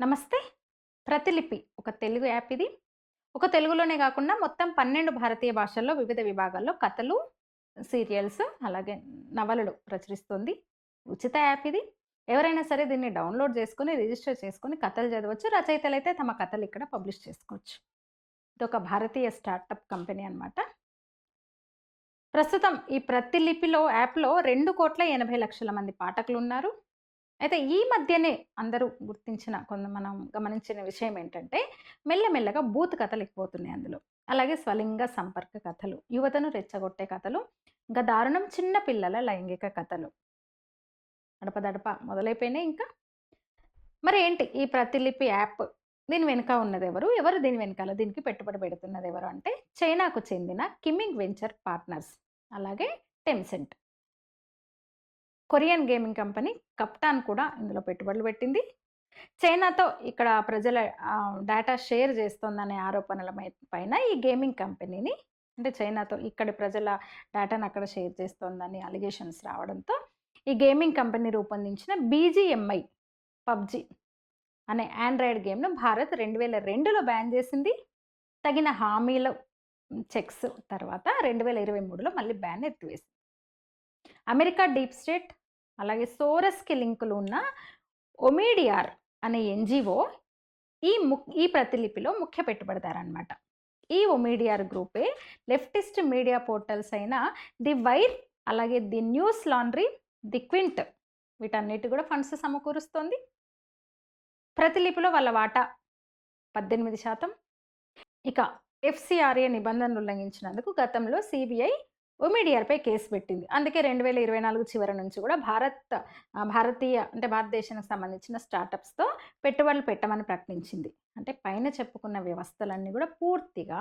నమస్తే. ప్రతిలిపి ఒక తెలుగు యాప్ ఇది. ఒక తెలుగులోనే కాకుండా మొత్తం పన్నెండు భారతీయ భాషల్లో వివిధ విభాగాల్లో కథలు సీరియల్స్ అలాగే నవలలు ప్రచురిస్తుంది. ఉచిత యాప్ ఇది. ఎవరైనా సరే దీన్ని డౌన్లోడ్ చేసుకుని రిజిస్టర్ చేసుకుని కథలు చదవచ్చు. రచయితలు అయితే తమ కథలు ఇక్కడ పబ్లిష్ చేసుకోవచ్చు. ఇదొక భారతీయ స్టార్టప్ కంపెనీ అనమాట ప్రస్తుతం ఈ ప్రతిలిపిలో యాప్లో రెండు కోట్ల ఎనభై లక్షల మంది పాఠకులు ఉన్నారు అయితే ఈ మధ్యనే అందరూ గుర్తించిన కొంత మనం గమనించిన విషయం ఏంటంటే మెల్లమెల్లగా బూత్ కథలు ఎక్కువవుతున్నాయి అందులో. అలాగే స్వలింగ సంపర్క కథలు యువతను రెచ్చగొట్టే కథలు ఇంకా దారుణం చిన్న పిల్లల లైంగిక కథలు. దడప మొదలైపోయినాయి ఇంకా. మరి ఏంటి ఈ ప్రతిలిపి యాప్ దీని వెనుక ఉన్నది ఎవరు ఎవరు దీని వెనకాల దీనికి పెట్టుబడి పెడుతున్నది ఎవరు అంటే చైనాకు చెందిన కిమ్మింగ్ వెంచర్ పార్ట్నర్స్ అలాగే Tencent. Korean gaming company Krafton కూడా ఇందులో పెట్టుబడులు పెట్టింది. చైనాతో ఇక్కడ ప్రజల డేటా షేర్ చేస్తోందనే ఆరోపణల పైన ఈ గేమింగ్ కంపెనీని అంటే చైనాతో ఇక్కడ ప్రజల డేటాను అక్కడ షేర్ చేస్తోందని అలిగేషన్స్ రావడంతో ఈ గేమింగ్ కంపెనీ రూపొందించిన బీజీఎంఐ పబ్జి అనే ఆండ్రాయిడ్ గేమ్ను భారత్ రెండు వేల రెండులో బ్యాన్ చేసింది. తగిన హామీల చెక్స్ తర్వాత రెండు వేల ఇరవై మూడులో మళ్ళీ బ్యాన్ ఎత్తివేసింది. అమెరికా డీప్ స్టేట్ అలాగే సోరస్కి లింకులు ఉన్న ఒమీడియార్ అనే ఎన్జిఓ ఈ ము ఈ ప్రతిలిపిలో ముఖ్య పెట్టుబడిదారనమాట ఈ ఒమీడియార్ గ్రూపే లెఫ్టిస్ట్ మీడియా పోర్టల్స్ అయిన ది వైర్ అలాగే the Newslaundry the Quint వీటన్నిటి కూడా ఫండ్స్ సమకూరుస్తోంది. ప్రతిలిపిలో వాళ్ళ వాటా పద్దెనిమిది శాతం. ఇక ఎఫ్సిఆర్ఏ నిబంధనలు ఉల్లంఘించినందుకు గతంలో సిబిఐ ఒమిడియర్పై కేసు పెట్టింది. అందుకే రెండు వేల ఇరవై నాలుగు చివరి నుంచి కూడా భారత్ భారతీయ అంటే భారతదేశానికి సంబంధించిన స్టార్టప్స్తో పెట్టుబడులు పెట్టమని ప్రకటించింది. అంటే పైన చెప్పుకున్న వ్యవస్థలన్నీ కూడా పూర్తిగా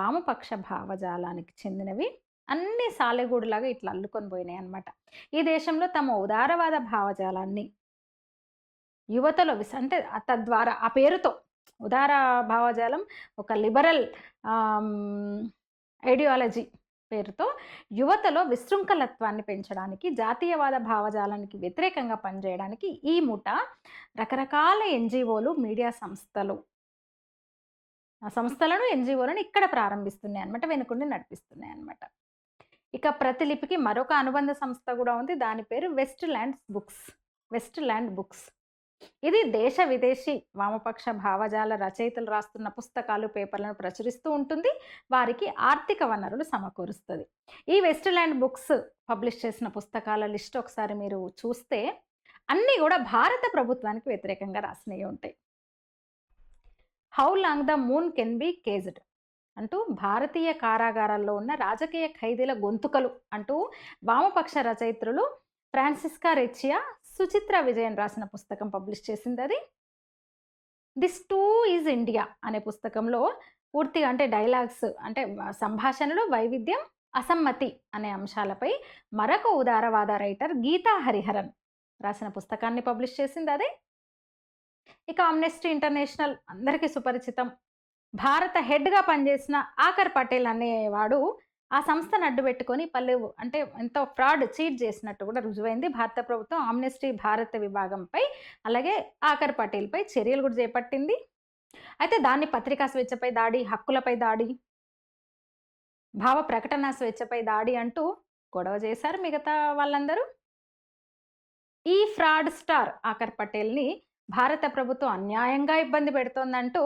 వామపక్ష భావజాలానికి చెందినవి. అన్ని సాలెగూడులాగా ఇట్లా అల్లుకొని పోయినాయి అన్నమాట ఈ దేశంలో తమ ఉదారవాద భావజాలాన్ని యువతలో విస అంటే తద్వారా ఆ పేరుతో ఉదార భావజాలం ఒక లిబరల్ ఐడియాలజీ పేరుతో యువతలో విశృంఖలత్వాన్ని పెంచడానికి జాతీయవాద భావజాలానికి వ్యతిరేకంగా పనిచేయడానికి ఈ ముఠ రకరకాల ఎన్జిఓలు మీడియా సంస్థలు ఆ సంస్థలను ఎన్జిఓలను ఇక్కడ ప్రారంభిస్తున్నాయి అనమాట వెనుకుండి నడిపిస్తున్నాయి అనమాట ఇక ప్రతిలిపికి మరొక అనుబంధ సంస్థ కూడా ఉంది దాని పేరు Westland Books Westland Books ఇది దేశ విదేశీ వామపక్ష భావజాల రచయితలు రాస్తున్న పుస్తకాలు పేపర్లను ప్రచురిస్తూ ఉంటుంది. వారికి ఆర్థిక వనరులు సమకూరుస్తుంది. ఈ వెస్టర్లాండ్ బుక్స్ పబ్లిష్ చేసిన పుస్తకాల లిస్ట్ ఒకసారి మీరు చూస్తే అన్నీ కూడా భారత ప్రభుత్వానికి వ్యతిరేకంగా రాసినవి ఉంటాయి. How long the moon can be caged అంటూ భారతీయ కారాగారాల్లో ఉన్న రాజకీయ ఖైదీల గొంతుకలు అంటూ వామపక్ష రచయిత్రులు ఫ్రాన్సిస్కా రెచియా సుచిత్ర విజయన్ రాసిన పుస్తకం పబ్లిష్ చేసింది అది దిస్ టూ ఈజ్ ఇండియా అనే పుస్తకంలో పూర్తిగా అంటే డైలాగ్స్ అంటే సంభాషణలు వైవిధ్యం అసమ్మతి అనే అంశాలపై మరొక ఉదారవాద రైటర్ గీతా హరిహరన్ రాసిన పుస్తకాన్ని పబ్లిష్ చేసింది అదే ఇక అమ్నెస్టీ ఇంటర్నేషనల్ అందరికీ సుపరిచితం. భారత హెడ్గా పనిచేసిన ఆకర్ పటేల్ అనేవాడు ఆ సంస్థను అడ్డు పెట్టుకొని పలు అంటే ఎంతో ఫ్రాడ్ చీట్ చేసినట్టు కూడా రుజువైంది. భారత ప్రభుత్వం ఆమ్నెస్టీ భారత విభాగంపై అలాగే ఆకర్ పటేల్పై చర్యలు కూడా చేపట్టింది. అయితే దాన్ని పత్రికా స్వేచ్ఛపై దాడి హక్కులపై దాడి భావ ప్రకటన స్వేచ్ఛపై దాడి అంటూ గొడవ చేశారు మిగతా వాళ్ళందరూ. ఈ ఫ్రాడ్ స్టార్ ఆకర్ పటేల్ని భారత ప్రభుత్వం అన్యాయంగా ఇబ్బంది పెడుతోందంటూ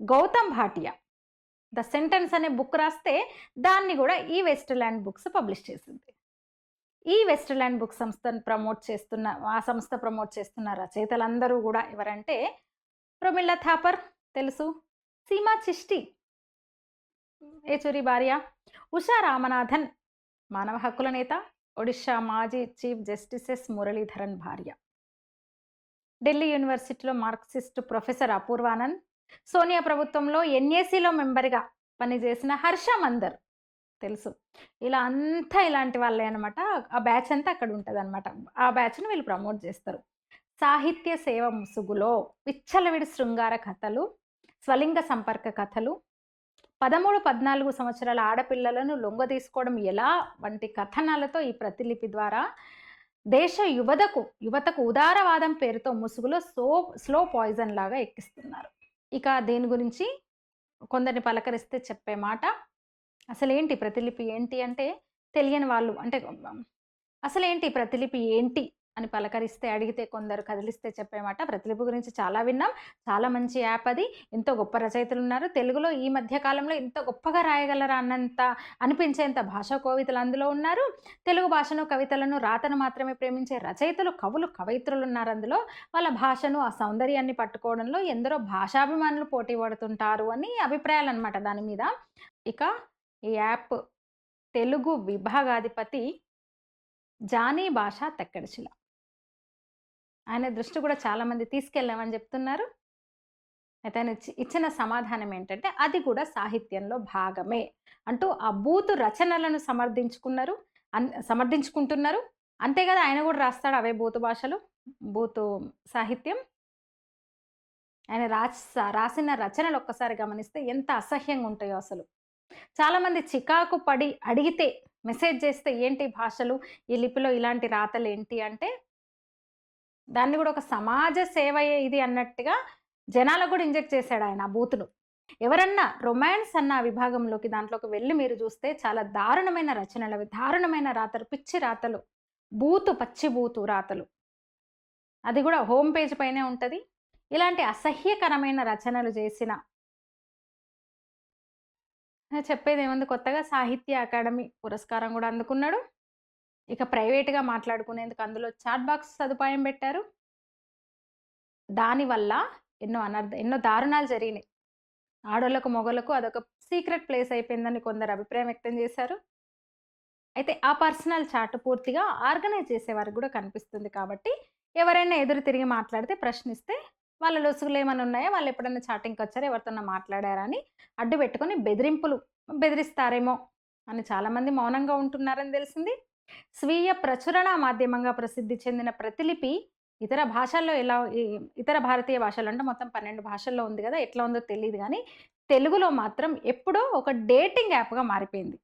గౌతమ్ భాటియా ద సెంటెన్స్ అనే బుక్ రాస్తే దాన్ని కూడా ఈ వెస్టర్లాండ్ బుక్స్ పబ్లిష్ చేసింది. ఈ వెస్టర్లాండ్ బుక్ సంస్థను ప్రమోట్ చేస్తున్న ఆ సంస్థ ప్రమోట్ చేస్తున్న రచయితలందరూ కూడా ఎవరంటే ప్రమిళ థాపర్ తెలుసు సీమా చిష్టి ఏచూరి భార్య ఉషా రామనాథన్ మానవ హక్కుల నేత ఒడిషా మాజీ చీఫ్ జస్టిసెస్ మురళీధరన్ భార్య. ఢిల్లీ యూనివర్సిటీలో మార్క్సిస్ట్ ప్రొఫెసర్ అపూర్వానంద్ సోనియా ప్రభుత్వంలో ఎన్ఏసీలో మెంబర్గా పనిచేసిన హర్ష మందర్ తెలుసు. ఇలా అంతా ఇలాంటి వాళ్ళే అనమాట ఆ బ్యాచ్ అంతా అక్కడ ఉంటుంది అనమాట ఆ బ్యాచ్ను వీళ్ళు ప్రమోట్ చేస్తారు. సాహిత్య సేవ ముసుగులో విచ్చలవిడి శృంగార కథలు స్వలింగ సంపర్క కథలు పదమూడు పద్నాలుగు సంవత్సరాల ఆడపిల్లలను లొంగ తీసుకోవడం ఎలా వంటి కథనాలతో ఈ ప్రతిలిపి ద్వారా దేశ యువతకు యువతకు ఉదారవాదం పేరుతో ముసుగులో సో స్లో పాయిజన్ లాగా ఎక్కిస్తున్నారు. ఇక దేని గురించి? కొందరిని పలకరిస్తే చెప్పే మాట. అసలేంటి ప్రతిలిపి ఏంటి అంటే తెలియని వాళ్ళు అంటే అసలేంటి ప్రతిలిపి ఏంటి? అని పలకరిస్తే అడిగితే కొందరు కదిలిస్తే చెప్పేమాట ప్రతిలిపి గురించి చాలా విన్నాం. చాలా మంచి యాప్ అది. ఎంతో గొప్ప రచయితలు ఉన్నారు తెలుగులో ఈ మధ్య కాలంలో ఎంత గొప్పగా రాయగలరా అన్నంత అనిపించేంత భాషా కోవితలు అందులో ఉన్నారు. తెలుగు భాషను కవితలను రాతను మాత్రమే ప్రేమించే రచయితలు కవులు కవయిత్రులు ఉన్నారు అందులో. వాళ్ళ భాషను ఆ సౌందర్యాన్ని పట్టుకోవడంలో ఎందరో భాషాభిమానులు పోటీ పడుతుంటారు అని అభిప్రాయాలు అనమాట దాని మీద. ఇక ఈ యాప్ తెలుగు విభాగాధిపతి జానీ భాష తెక్కడిచిల ఆయన దృష్టి కూడా చాలామంది తీసుకెళ్ళామని చెప్తున్నారు. అయితే ఆయన ఇచ్చి- ఇచ్చిన సమాధానం ఏంటంటే అది కూడా సాహిత్యంలో భాగమే అంటూ ఆ బూతు రచనలను సమర్థించుకున్నారు అన్ సమర్థించుకుంటున్నారు. అంతే కదా ఆయన కూడా రాస్తాడు అవే బూతు భాషలు బూతు సాహిత్యం. ఆయన రాసి రాసిన రచనలు ఒక్కసారి గమనిస్తే ఎంత అసహ్యంగా ఉంటాయో అసలు. చాలామంది చికాకు పడి అడిగితే మెసేజ్ చేస్తే ఏంటి భాషలు ఈ లిపిలో ఇలాంటి రాతలు ఏంటి అంటే దాన్ని కూడా ఒక సమాజ సేవయే ఇది అన్నట్టుగా జనాలకు కూడా ఇంజెక్ట్ చేశాడు ఆయన ఆ బూతును ఎవరన్నా రొమాన్స్ అన్న విభాగంలోకి దాంట్లోకి వెళ్ళి మీరు చూస్తే చాలా దారుణమైన రచనలు అవి దారుణమైన రాతలు పిచ్చి రాతలు బూతు పచ్చి బూతు రాతలు. అది కూడా హోమ్ పేజ్ పైనే ఉంటుంది. ఇలాంటి అసహ్యకరమైన రచనలు చేసిన చెప్పేది ఏముంది? కొత్తగా సాహిత్య అకాడమీ పురస్కారం కూడా అందుకున్నాడు. ఇక ప్రైవేట్గా మాట్లాడుకునేందుకు అందులో చాట్ బాక్స్ సదుపాయం పెట్టారు. దానివల్ల ఎన్నో అనర్థ ఎన్నో దారుణాలు జరిగినాయి. ఆడోళ్ళకు మొగలకు అదొక సీక్రెట్ ప్లేస్ అయిపోయిందని కొందరు అభిప్రాయం వ్యక్తం చేశారు. అయితే ఆ పర్సనల్ చాట్ పూర్తిగా ఆర్గనైజ్ చేసేవారికి కూడా కనిపిస్తుంది కాబట్టి ఎవరైనా ఎదురు తిరిగి మాట్లాడితే ప్రశ్నిస్తే వాళ్ళ లొసుగులు ఏమైనా ఉన్నాయో? వాళ్ళు ఎప్పుడైనా చాటింగ్కి వచ్చారో? ఎవరితోన్నా మాట్లాడారా? అని అడ్డు పెట్టుకొని బెదిరింపులు బెదిరిస్తారేమో అని చాలామంది మౌనంగా ఉంటున్నారని తెలిసింది. స్వీయ ప్రచురణ మాధ్యమంగా ప్రసిద్ధి చెందిన ప్రతిలిపి ఇతర భాషల్లో ఎలా ఇతర భారతీయ భాషలు అంటే మొత్తం పన్నెండు భాషల్లో ఉంది కదా ఎట్లా ఉందో తెలియదు కానీ తెలుగులో మాత్రం ఎప్పుడో ఒక డేటింగ్ యాప్గా మారిపోయింది.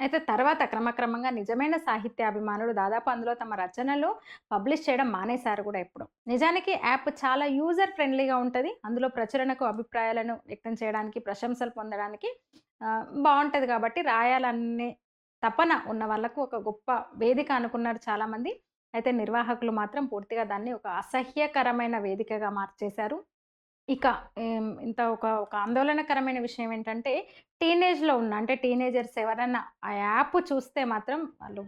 అయితే తర్వాత క్రమక్రమంగా నిజమైన సాహిత్యాభిమానులు దాదాపు అందులో తమ రచనలు పబ్లిష్ చేయడం మానేశారు కూడా ఎప్పుడు. నిజానికి యాప్ చాలా యూజర్ ఫ్రెండ్లీగా ఉంటుంది. అందులో ప్రచురణకు అభిప్రాయాలను వ్యక్తం చేయడానికి ప్రశంసలు పొందడానికి బాగుంటుంది కాబట్టి రాయాలనే తపన ఉన్న వాళ్ళకు ఒక గొప్ప వేదిక అనుకున్నారు చాలామంది. అయితే నిర్వాహకులు మాత్రం పూర్తిగా దాన్ని ఒక అసహ్యకరమైన వేదికగా మార్చేశారు. ఇక ఇంత ఒక ఒక ఆందోళనకరమైన విషయం ఏంటంటే టీనేజ్లో ఉన్న అంటే టీనేజర్స్ ఎవరైనా ఆ యాప్ చూస్తే మాత్రం వాళ్ళు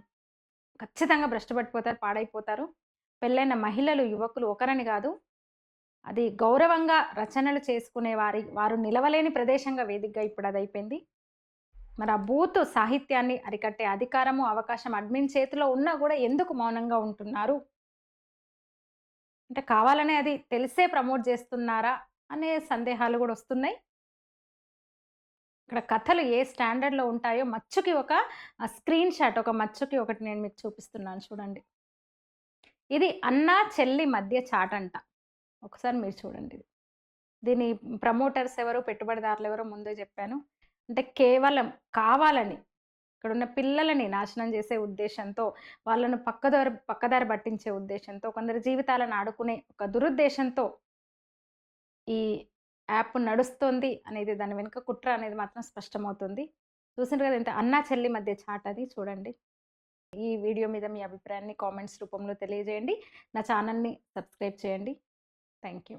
ఖచ్చితంగా భ్రష్టపడిపోతారు పాడైపోతారు. పెళ్ళైన మహిళలు యువకులు ఒకరని కాదు. అది గౌరవంగా రచనలు చేసుకునే వారి వారు నిలవలేని ప్రదేశంగా వేదికగా ఇప్పుడు అది అయిపోయింది. మరి ఆ బూత్ సాహిత్యాన్ని అరికట్టే అధికారము అవకాశం అడ్మిన్ చేతిలో ఉన్నా కూడా ఎందుకు మౌనంగా ఉంటున్నారు? అంటే కావాలనే అది తెలిసే ప్రమోట్ చేస్తున్నారా అనే సందేహాలు కూడా వస్తున్నాయి. ఇక్కడ కథలు ఏ స్టాండర్డ్లో ఉంటాయో మచ్చుకి ఒక స్క్రీన్ షాట్ ఒక మచ్చుకి ఒకటి నేను మీకు చూపిస్తున్నాను చూడండి. ఇది అన్నా చెల్లి మధ్య చాట్ అంట. ఒకసారి మీరు చూడండి. దీని ప్రమోటర్స్ ఎవరు పెట్టుబడిదారులు ఎవరో ముందే చెప్పాను. అంటే కేవలం కావాలని ఇక్కడ ఉన్న పిల్లలని నాశనం చేసే ఉద్దేశంతో వాళ్ళను పక్కదారి పక్కదారి పట్టించే ఉద్దేశంతో కొందరి జీవితాలను ఆడుకునే ఒక దురుద్దేశంతో ఈ యాప్ నడుస్తుంది అనేది దాని వెనుక కుట్ర అనేది మాత్రం స్పష్టమవుతుంది. చూసిన కదా ఇంత అన్నా చెల్లి మధ్య చాట్ అది చూడండి. ఈ వీడియో మీద మీ అభిప్రాయాన్ని కామెంట్స్ రూపంలో తెలియజేయండి. నా ఛానల్ని సబ్స్క్రైబ్ చేయండి. Thank you